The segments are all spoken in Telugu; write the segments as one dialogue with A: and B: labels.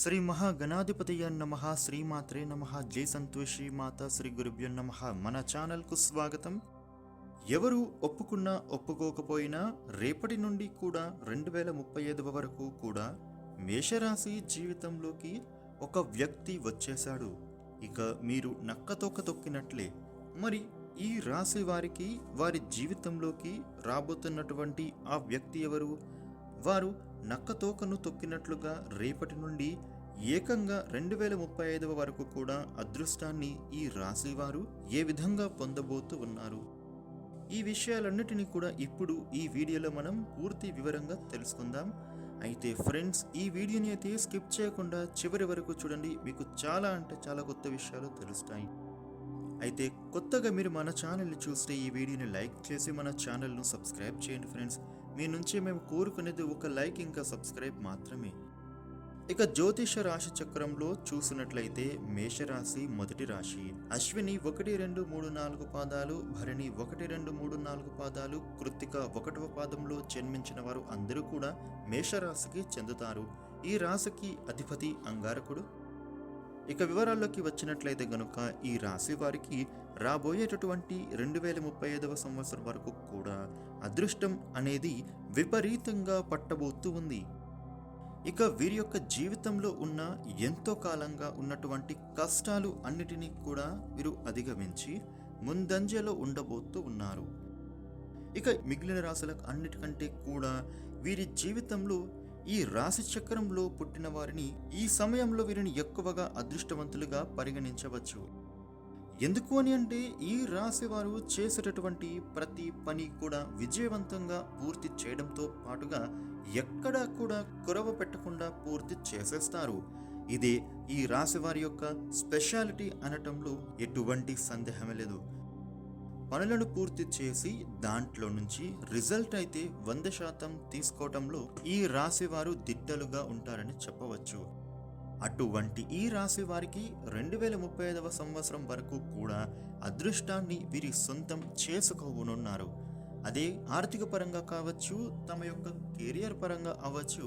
A: శ్రీ మహాగణాధిపతయ నమ శ్రీమాత్రే నమ జై సంతోషి మాత శ్రీ గురుభ్యో నమ. మన ఛానల్కు స్వాగతం. ఎవరు ఒప్పుకున్నా ఒప్పుకోకపోయినా రేపటి నుండి కూడా రెండు వేల ముప్పై ఐదవ వరకు కూడా మేషరాశి జీవితంలోకి ఒక వ్యక్తి వచ్చేశాడు. ఇక మీరు నక్కతోక తొక్కినట్లే. మరి ఈ రాశి వారికి వారి జీవితంలోకి రాబోతున్నటువంటి ఆ వ్యక్తి ఎవరు? వారు నక్కతోకను తొక్కినట్లుగా రేపటి నుండి ఏకంగా రెండు వేల ముప్పై ఐదవ వరకు కూడా అదృష్టాన్ని ఈ రాశివారు ఏ విధంగా పొందబోతూ ఉన్నారు? ఈ విషయాలన్నిటినీ కూడా ఇప్పుడు ఈ వీడియోలో మనం పూర్తి వివరంగా తెలుసుకుందాం. అయితే ఫ్రెండ్స్ ఈ వీడియోని అయితే స్కిప్ చేయకుండా చివరి వరకు చూడండి. మీకు చాలా అంటే చాలా కొత్త విషయాలు తెలుస్తాయి. అయితే కొత్తగా మీరు మన ఛానల్ని చూస్తే ఈ వీడియోని లైక్ చేసి మన ఛానల్ను సబ్స్క్రైబ్ చేయండి ఫ్రెండ్స్. మీ నుంచి మేము కోరుకునేది ఒక లైక్ ఇంకా సబ్స్క్రైబ్ మాత్రమే. ఇక జ్యోతిష రాశి చక్రంలో చూసినట్లయితే మేషరాశి మొదటి రాశి. అశ్విని ఒకటి రెండు మూడు నాలుగు పాదాలు భరణి ఒకటి రెండు మూడు నాలుగు పాదాలు కృత్తిక ఒకటవ పాదంలో జన్మించిన వారు అందరూ కూడా మేషరాశికి చెందుతారు. ఈ రాశికి అధిపతి అంగారకుడు ఇక వివరాల్లోకి వచ్చినట్లయితే గనుక ఈ రాశి వారికి రాబోయేటటువంటి రెండు వేల ముప్పై ఐదవ సంవత్సరం వరకు కూడా అదృష్టం అనేది విపరీతంగా పట్టబోతూ ఉంది. ఇక వీరి యొక్క జీవితంలో ఉన్న ఎంతో కాలంగా ఉన్నటువంటి కష్టాలు అన్నిటినీ కూడా వీరు అధిగమించి ముందంజలో ఉండబోతూ ఉన్నారు. ఇక మిగిలిన రాశులకు అన్నిటికంటే కూడా వీరి జీవితంలో ఈ రాశి చక్రంలో పుట్టిన వారిని ఈ సమయంలో వీరిని ఎక్కువగా అదృష్టవంతులుగా పరిగణించవచ్చు. ఎందుకు అని అంటే ఈ రాశి వారు చేసేటటువంటి ప్రతి పని కూడా విజయవంతంగా పూర్తి చేయడంతో పాటుగా ఎక్కడా కూడా కురవ పెట్టకుండా పూర్తి చేసేస్తారు. ఇదే ఈ రాశి వారి యొక్క స్పెషాలిటీ అనటంలో ఎటువంటి సందేహమే లేదు. పనులను పూర్తి చేసి దాంట్లో నుంచి రిజల్ట్ అయితే వంద శాతం తీసుకోవటంలో ఈ రాశి వారు దిట్టలుగా ఉంటారని చెప్పవచ్చు. అటువంటి ఈ రాశి వారికి రెండు వేల ముప్పై ఐదవ సంవత్సరం వరకు కూడా అదృష్టాన్ని వీరి సొంతం చేసుకోనున్నారు. అదే ఆర్థిక పరంగా కావచ్చు తమ యొక్క కెరియర్ పరంగా అవ్వచ్చు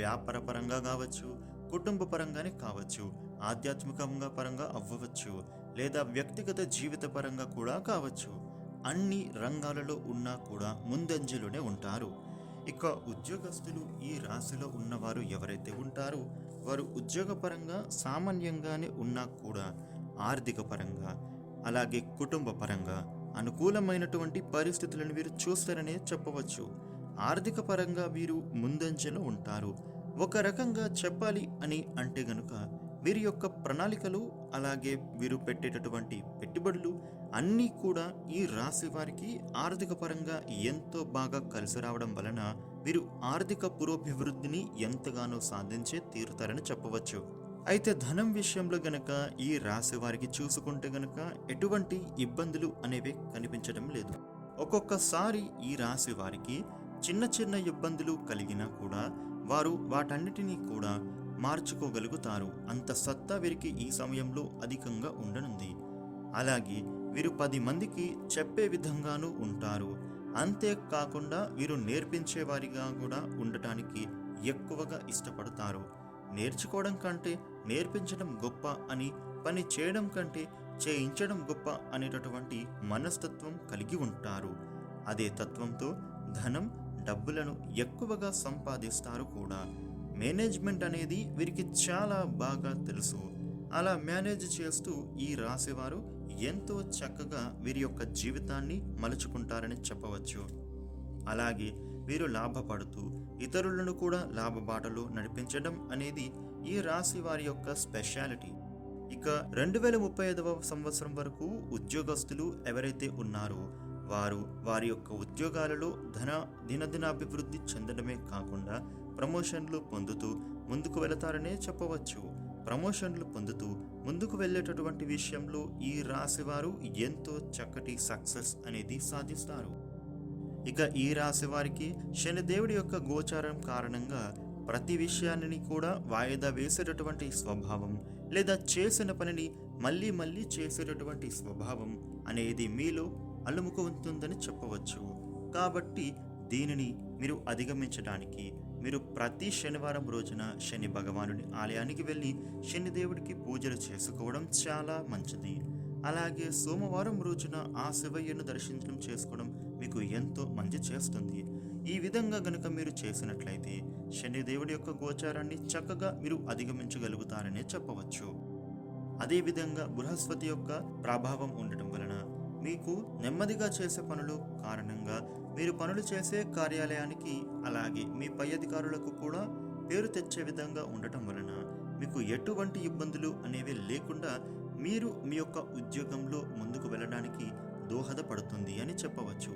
A: వ్యాపార పరంగా కావచ్చు కుటుంబ పరంగానే కావచ్చు ఆధ్యాత్మికంగా పరంగా అవ్వవచ్చు లేదా వ్యక్తిగత జీవితపరంగా కూడా కావచ్చు. అన్ని రంగాలలో ఉన్నా కూడా ముందంజలోనే ఉంటారు. ఇక ఉద్యోగస్తులు ఈ రాశిలో ఉన్నవారు ఎవరైతే ఉంటారో వారు ఉద్యోగపరంగా సామాన్యంగానే ఉన్నా కూడా ఆర్థిక పరంగా అలాగే కుటుంబ పరంగా అనుకూలమైనటువంటి పరిస్థితులను వీరు చూస్తారనే చెప్పవచ్చు. ఆర్థిక పరంగా వీరు ముందంజలో ఉంటారు. ఒక రకంగా చెప్పాలి అని అంటే గనుక వీరి యొక్క ప్రణాళికలు అలాగే వీరు పెట్టేటటువంటి పెట్టుబడులు అన్నీ కూడా ఈ రాశి వారికి ఆర్థిక పరంగా ఎంతో బాగా కలిసి రావడం వలన వీరు ఆర్థిక పురోభివృద్ధిని ఎంతగానో సాధించే తీరుతారని చెప్పవచ్చు. అయితే ధనం విషయంలో గనక ఈ రాశి వారికి చూసుకుంటే గనక ఎటువంటి ఇబ్బందులు అనేవి కనిపించడం లేదు. ఒక్కొక్కసారి ఈ రాశి వారికి చిన్న చిన్న ఇబ్బందులు కలిగినా కూడా వారు వాటన్నిటినీ కూడా మార్చుకోగలుగుతారు. అంత సత్తా వీరికి ఈ సమయంలో అధికంగా ఉండనుంది. అలాగే వీరు పది మందికి చెప్పే విధంగానూ ఉంటారు. అంతేకాకుండా వీరు నేర్పించేవారిగా కూడా ఉండటానికి ఎక్కువగా ఇష్టపడతారు. నేర్చుకోవడం కంటే నేర్పించడం గొప్ప అని పని చేయడం కంటే చేయించడం గొప్ప అనేటటువంటి మనస్తత్వం కలిగి ఉంటారు. అదే తత్వంతో ధనం డబ్బులను ఎక్కువగా సంపాదిస్తారు కూడా. మేనేజ్మెంట్ అనేది వీరికి చాలా బాగా తెలుసు. అలా మేనేజ్ చేస్తూ ఈ రాశివారు ఎంతో చక్కగా వీరి యొక్క జీవితాన్ని మలుచుకుంటారని చెప్పవచ్చు. అలాగే వీరు లాభపడుతూ ఇతరులను కూడా లాభబాటలో నడిపించడం అనేది ఈ రాశి వారి యొక్క స్పెషాలిటీ. ఇక రెండు వేల ముప్పై ఐదవ సంవత్సరం వరకు ఉద్యోగస్తులు ఎవరైతే ఉన్నారో వారు వారి యొక్క ఉద్యోగాలలో ధన దినదినాభివృద్ధి చెందడమే కాకుండా ప్రమోషన్లు పొందుతూ ముందుకు వెళతారనే చెప్పవచ్చు. ప్రమోషన్లు పొందుతూ ముందుకు వెళ్ళేటటువంటి విషయంలో ఈ రాశివారు ఎంతో చక్కటి సక్సెస్ అనేది సాధిస్తారు. ఇక ఈ రాశి వారికి శనిదేవుడి యొక్క గోచారం కారణంగా ప్రతి విషయాన్ని కూడా వాయిదా వేసేటటువంటి స్వభావం లేదా చేసిన పనిని మళ్ళీ మళ్ళీ చేసేటటువంటి స్వభావం అనేది మీలో అలుముకు ఉంటుందని చెప్పవచ్చు. కాబట్టి దీనిని మీరు అధిగమించడానికి మీరు ప్రతి శనివారం రోజున శని భగవానుడి ఆలయానికి వెళ్ళి శనిదేవుడికి పూజలు చేసుకోవడం చాలా మంచిది. అలాగే సోమవారం రోజున ఆ శివయ్యను దర్శించడం చేసుకోవడం మీకు ఎంతో మంచి చేస్తుంది. ఈ విధంగా గనుక మీరు చేసినట్లయితే శనిదేవుడి యొక్క గోచారాన్ని చక్కగా మీరు అధిగమించగలుగుతారనే చెప్పవచ్చు. అదేవిధంగా బృహస్పతి యొక్క ప్రభావం ఉండటం వలన మీకు నెమ్మదిగా చేసే పనులు కారణంగా మీరు పనులు చేసే కార్యాలయానికి అలాగే మీ పై అధికారులకు కూడా పేరు తెచ్చే విధంగా ఉండటం వలన మీకు ఎటువంటి ఇబ్బందులు అనేవి లేకుండా మీరు మీ యొక్క ఉద్యోగంలో ముందుకు వెళ్ళడానికి దోహదపడుతుంది అని చెప్పవచ్చు.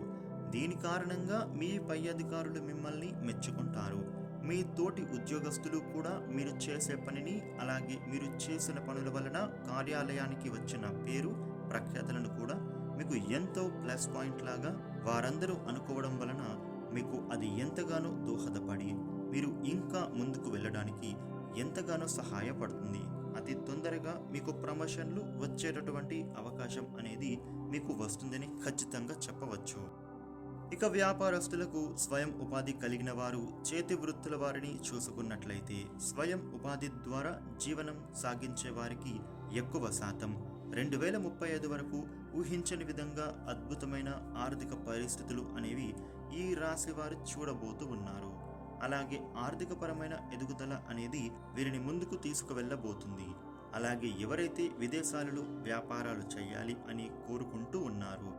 A: దీని కారణంగా మీ పై అధికారులు మిమ్మల్ని మెచ్చుకుంటారు. మీ తోటి ఉద్యోగస్తులు కూడా మీరు చేసే పనిని అలాగే మీరు చేసిన పనుల వలన కార్యాలయానికి వచ్చిన పేరు ప్రఖ్యాతలను కూడా మీకు ఎంతో ప్లస్ పాయింట్ లాగా వారందరూ అనుకోవడం వలన మీకు అది ఎంతగానో దోహదపడి మీరు ఇంకా ముందుకు వెళ్ళడానికి ఎంతగానో సహాయపడుతుంది. అతి తొందరగా మీకు ప్రమోషన్లు వచ్చేటటువంటి అవకాశం అనేది మీకు వస్తుందని ఖచ్చితంగా చెప్పవచ్చు. ఇక వ్యాపారస్తులకు స్వయం ఉపాధి కలిగిన వారు చేతి వృత్తుల వారిని చూసుకున్నట్లయితే స్వయం ఉపాధి ద్వారా జీవనం సాగించే వారికి ఎక్కువ శాతం. రెండు వేల ముప్పై ఐదు వరకు ఊహించని విధంగా అద్భుతమైన ఆర్థిక పరిస్థితులు అనేవి ఈ రాశి వారు చూడబోతూ ఉన్నారు. అలాగే ఆర్థికపరమైన ఎదుగుదల అనేది వీరిని ముందుకు తీసుకువెళ్ళబోతుంది. అలాగే ఎవరైతే విదేశాలలో వ్యాపారాలు చేయాలి అని కోరుకుంటూ ఉన్నారు.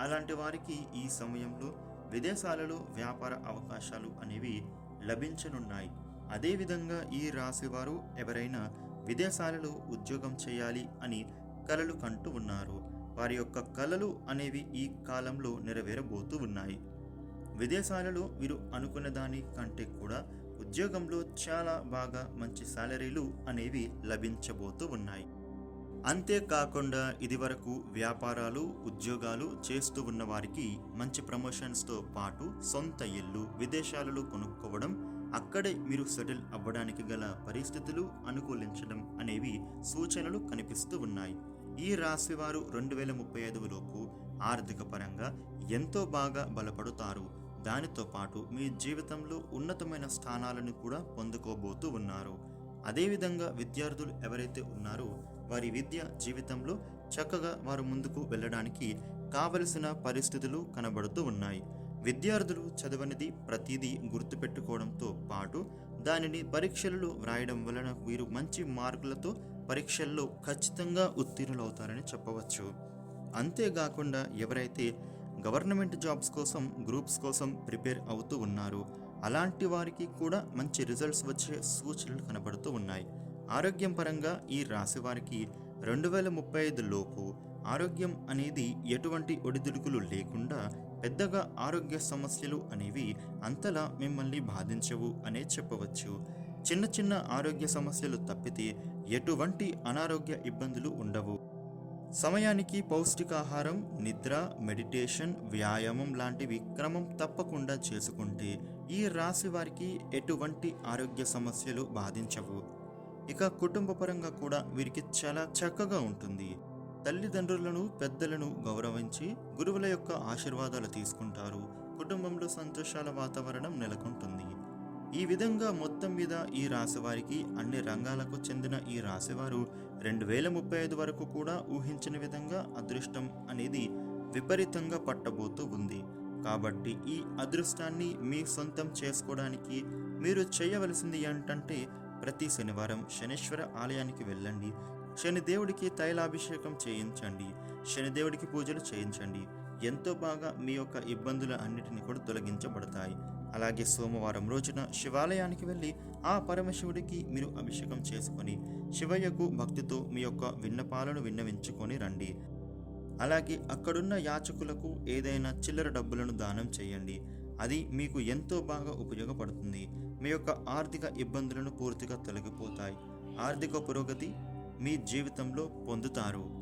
A: అలాంటి వారికి ఈ సమయంలో విదేశాలలో వ్యాపార అవకాశాలు అనేవి లభించనున్నాయి. అదేవిధంగా ఈ రాశివారు ఎవరైనా విదేశాలలో ఉద్యోగం చేయాలి అని కలలు కంటూ ఉన్నారు. వారి యొక్క కళలు అనేవి ఈ కాలంలో నెరవేరబోతూ ఉన్నాయి. విదేశాలలో వీరు అనుకున్న దాని కంటే కూడా ఉద్యోగంలో చాలా బాగా మంచి శాలరీలు అనేవి లభించబోతూ ఉన్నాయి. అంతేకాకుండా ఇదివరకు వ్యాపారాలు ఉద్యోగాలు చేస్తూ ఉన్న వారికి మంచి ప్రమోషన్స్తో పాటు సొంత ఇల్లు విదేశాలలో కొనుక్కోవడం అక్కడే మీరు సెటిల్ అవ్వడానికి గల పరిస్థితులు అనుకూలించడం అనేవి సూచనలు కనిపిస్తూ ఉన్నాయి. ఈ రాశి వారు రెండు వేల ముప్పై ఐదు లోపు ఆర్థిక పరంగా ఎంతో బాగా బలపడుతారు. దానితో పాటు మీ జీవితంలో ఉన్నతమైన స్థానాలను కూడా పొందుకోబోతూ ఉన్నారు. అదేవిధంగా విద్యార్థులు ఎవరైతే ఉన్నారో వారి విద్య జీవితంలో చక్కగా వారు ముందుకు వెళ్ళడానికి కావలసిన పరిస్థితులు కనబడుతూ ఉన్నాయి. విద్యార్థులు చదవనిది ప్రతిదీ గుర్తుపెట్టుకోవడంతో పాటు దానిని పరీక్షలలో వ్రాయడం వలన వీరు మంచి మార్కులతో పరీక్షల్లో ఖచ్చితంగా ఉత్తీర్ణులవుతారని చెప్పవచ్చు. అంతేకాకుండా ఎవరైతే గవర్నమెంట్ జాబ్స్ కోసం గ్రూప్స్ కోసం ప్రిపేర్ అవుతూ ఉన్నారో అలాంటి వారికి కూడా మంచి రిజల్ట్స్ వచ్చే సూచనలు కనబడుతూ ఉన్నాయి. ఆరోగ్యం పరంగా ఈ రాశి వారికి రెండు వేల ముప్పై ఐదు లోపు ఆరోగ్యం అనేది ఎటువంటి ఒడిదుడుకులు లేకుండా పెద్దగా ఆరోగ్య సమస్యలు అనేవి అంతలా మిమ్మల్ని బాధించవు అనే చెప్పవచ్చు. చిన్న చిన్న ఆరోగ్య సమస్యలు తప్పితే ఎటువంటి అనారోగ్య ఇబ్బందులు ఉండవు. సమయానికి పౌష్టికాహారం నిద్ర మెడిటేషన్ వ్యాయామం లాంటివి క్రమం తప్పకుండా చేసుకుంటే ఈ రాశి వారికి ఎటువంటి ఆరోగ్య సమస్యలు బాధించవు. ఇక కుటుంబ పరంగా కూడా వీరికి చాలా చక్కగా ఉంటుంది. తల్లిదండ్రులను పెద్దలను గౌరవించి గురువుల యొక్క ఆశీర్వాదాలు తీసుకుంటారు. కుటుంబంలో సంతోషాల వాతావరణం నెలకొంటుంది. ఈ విధంగా మొత్తం మీద ఈ రాశివారికి అన్ని రంగాలకు చెందిన ఈ రాశివారు రెండు వేల ముప్పై ఐదు వరకు కూడా ఊహించిన విధంగా అదృష్టం అనేది విపరీతంగా పట్టబోతూ ఉంది. కాబట్టి ఈ అదృష్టాన్ని మీ సొంతం చేసుకోవడానికి మీరు చేయవలసింది ఏంటంటే ప్రతి శనివారం శనీశ్వర ఆలయానికి వెళ్ళండి. శనిదేవుడికి తైలాభిషేకం చేయించండి. శనిదేవుడికి పూజలు చేయించండి. ఎంతో బాగా మీ యొక్క ఇబ్బందుల అన్నిటిని కూడా తొలగించబడతాయి. అలాగే సోమవారం రోజున శివాలయానికి వెళ్ళి ఆ పరమశివుడికి మీరు అభిషేకం చేసుకొని శివయ్యకు భక్తితో మీ యొక్క విన్నపాలను విన్నవించుకొని రండి. అలాగే అక్కడున్న యాచకులకు ఏదైనా చిల్లర డబ్బులను దానం చేయండి. అది మీకు ఎంతో బాగా ఉపయోగపడుతుంది. మీ యొక్క ఆర్థిక ఇబ్బందులను పూర్తిగా తొలగిపోతాయి. ఆర్థిక పురోగతి మీ జీవితంలో పొందుతారు.